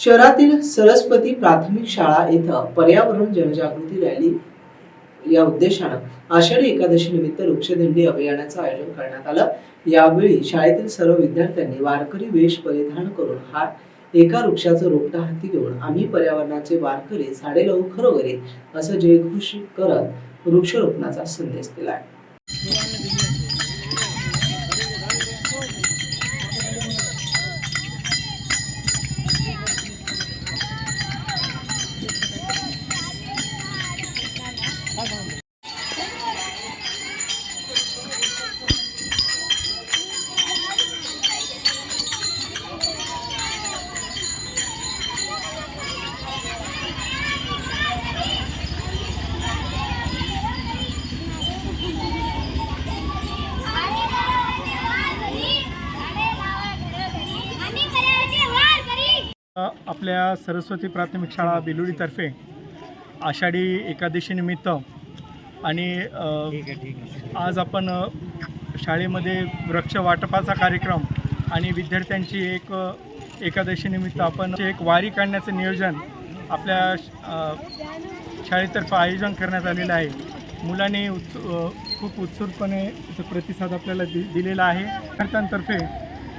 शहरातील सरस्वती प्राथमिक शाळा येथे पर्यावरण जनजागृती रॅली या उद्देशानं आषाढी एकादशी निमित्त वृक्षदिंडी अभियानाचं आयोजन करण्यात आलं. यावेळी शाळेतील सर्व विद्यार्थ्यांनी वारकरी वेश परिधान करून हा एका वृक्षाचं रोपटा हाती घेऊन आम्ही पर्यावरणाचे वारकरी झाडे लावू खरोखरी असं जयघोष करत वृक्षरोपणाचा संदेश दिलाय. आपल्या सरस्वती प्राथमिक शाळा बेलुडीतर्फे आषाढी एकादशीनिमित्त आणि आज आपण शाळेमध्ये वृक्ष वाटपाचा कार्यक्रम आणि विद्यार्थ्यांची एक एकादशीनिमित्त आपण एक वारी काढण्याचं नियोजन आपल्या शाळेतर्फे आयोजन करण्यात आलेलं आहे. मुलांनी उत्स खूप उत्सुकपणे प्रतिसाद आपल्याला दि दिलेला आहे. विद्यार्थ्यांतर्फे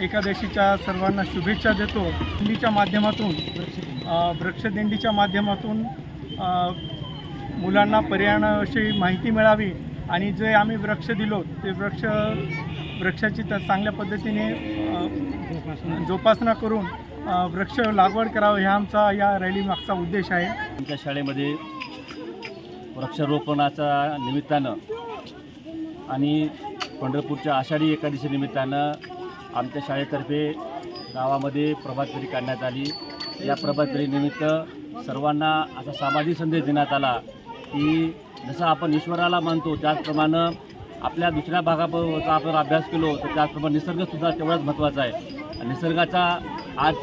एकादशीच्या सर्वांना शुभेच्छा देतो. दिंडीच्या माध्यमातून वृक्षदिंडीच्या माध्यमातून मुलांना पर्यावरणाविषयी माहिती मिळावी आणि जे आम्ही वृक्ष दिलो ते वृक्ष वृक्षाची तर चांगल्या पद्धतीने जोपासना करून वृक्ष लागवड करावं हे आमचा या रॅलीमागचा उद्देश आहे. आमच्या शाळेमध्ये वृक्षारोपणाच्या निमित्तानं आणि पंढरपूरच्या आषाढी एकादशी निमित्तानं आमच्या शाळेतर्फे गावामध्ये प्रभात फेरी काढण्यात आली. या प्रभात फेरीनिमित्त सर्वांना असा सामाजिक संदेश देण्यात आला की जसं आपण ईश्वराला मानतो त्याचप्रमाणे आपल्या दुसऱ्या भागाचा आपण अभ्यास केलो तर त्याचप्रमाणे निसर्गसुद्धा तेवढाच महत्त्वाचा आहे. निसर्गाचा आज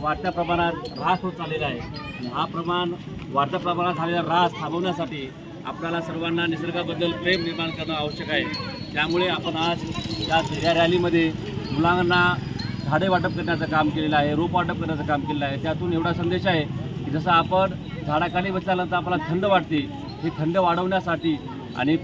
वाढत्या प्रमाणात ऱ्हास होत चाललेला आहे. हा प्रमाण वाढत्या प्रमाणात झालेला ऱ्हास थांबवण्यासाठी आपल्याला सर्वांना निसर्गाबद्दल प्रेम निर्माण करणं आवश्यक आहे. त्यामुळे आपण आज या या रॅलीमध्ये मुलांना झाडे वाटप करण्याचं काम केलेलं आहे रोप वाटप करण्याचं काम केलेलं आहे. त्यातून एवढा संदेश आहे की जसं आपण झाडाखाली बसल्यानंतर आपल्याला थंड वाटते हे थंड वाढवण्यासाठी आणि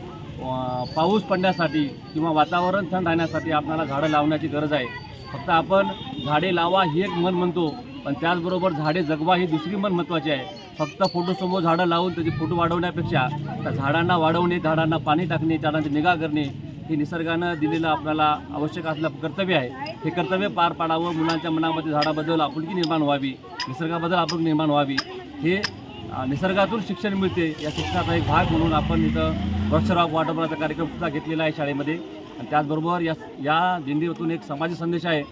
पाऊस पडण्यासाठी किंवा वातावरण थंड राहण्यासाठी आपल्याला झाडं लावण्याची गरज आहे. फक्त आपण झाडे लावा ही एक मन म्हणतो पण त्याचबरोबर झाडे जगवा ही दुसरी मन महत्त्वाची आहे. फक्त फोटोसमोर झाडं लावून त्याचे फोटो वाढवण्यापेक्षा त्या झाडांना वाढवणे झाडांना पाणी टाकणे झाडांची निगा करणे हे निसर्गानं दिलेलं आपल्याला आवश्यक असलं कर्तव्य आहे. हे कर्तव्य पार पाडावं मुलांच्या मनामध्ये झाडाबद्दल आपुलकी निर्माण व्हावी निसर्गाबद्दल आपुलकी निर्माण व्हावी. हे निसर्गातून शिक्षण मिळते. या शिक्षणाचा एक भाग म्हणून आपण इथं वृक्षराव वाटपण्याचा कार्यक्रमसुद्धा घेतलेला आहे शाळेमध्ये. आणि त्याचबरोबर या या दिंडीतून एक समाज संदेश आहे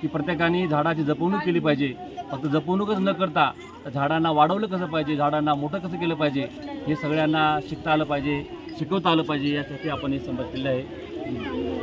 की प्रत्येकाने झाडाची जपवणूक केली पाहिजे. फक्त जपवणूकच न करता तर झाडांना वाढवलं कसं पाहिजे झाडांना मोठं कसं केलं पाहिजे हे सगळ्यांना शिकता आलं पाहिजे. शिकवता आलं पाहिजे यासाठी आपण हे समजलेलं आहे.